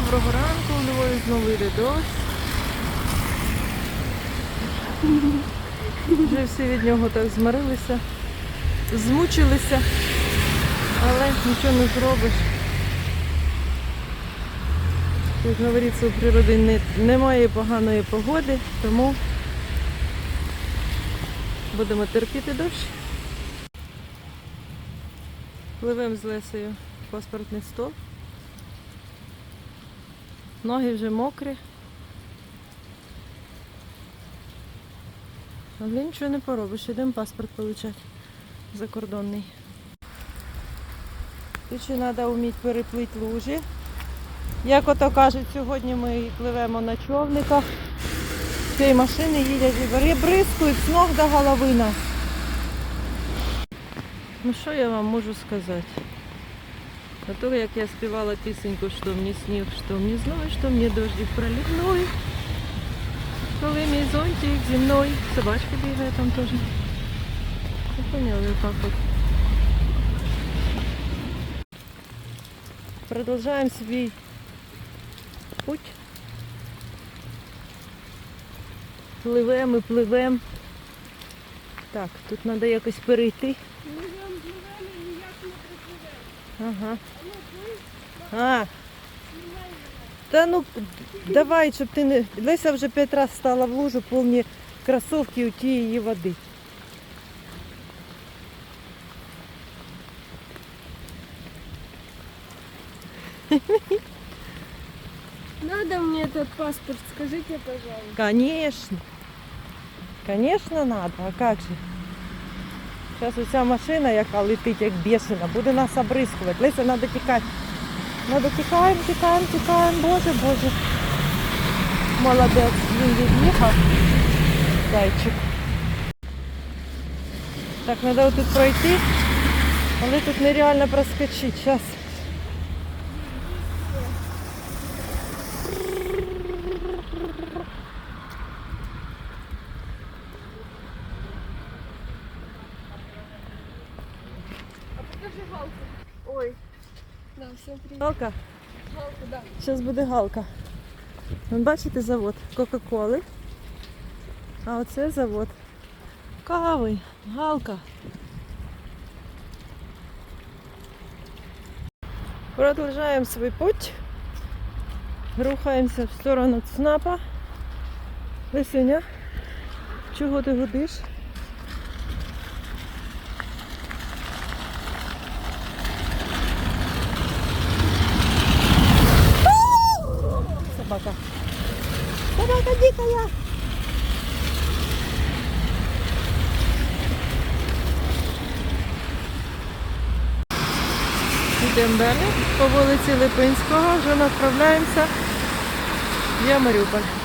доброго ранку, у Львові знову йде дощ. Вже всі від нього так змирилися, змучилися, але нічого не зробиш. Як говориться, у природі не- немає поганої погоди, тому будемо терпіти дощ. Пливемо з Лесею паспортний стол. Ноги вже мокрі. Але нічого не поробиш, ідемо паспорт получати закордонний. І ще треба вміти переплити лужі. Як ото кажуть, сьогодні ми пливемо на човниках. Цієї машини їдять і бери- бризкають з ног до голови нас. Ну що я вам можу сказати? То, як я співала пісеньку, що мені сніг, що мені зной, що мені дождик проливной. Коли мій зонтик зі мною. Собачка бігає там теж. Поняли, як от. Продовжуємо свій путь. Пливемо і пливемо. Так, тут треба якось перейти. Ага. А. Та ну давай, щоб ти не. Леся вже п'ять разів стала в лужу, повні кросовки у тієї води. Надо мне этот паспорт, скажите, пожалуйста. Конечно. Конечно, надо. А как же? Зараз оця машина, яка летить як бешена, буде нас обрискувати. Леся, треба тікати. Треба тікаємо, тікаємо, тікаємо. Боже, боже. Молодець, він від'їхав. Зайчик. Так, треба тут пройти, але тут нереально проскочити. Зараз. А покажи галку. Ой. Да, всем привет. Галка. Галку, да. Зараз буде галка. Вон бачите завод Кока-Коли. А оце завод кави. Галка. Продовжуємо свій путь. Рухаємося в сторону ЦНАПа. Лисюня, чого ти гудиш? Собака. Собака дикая. Йдемо далі по вулиці Липинського, вже направляємося в Маріуполь.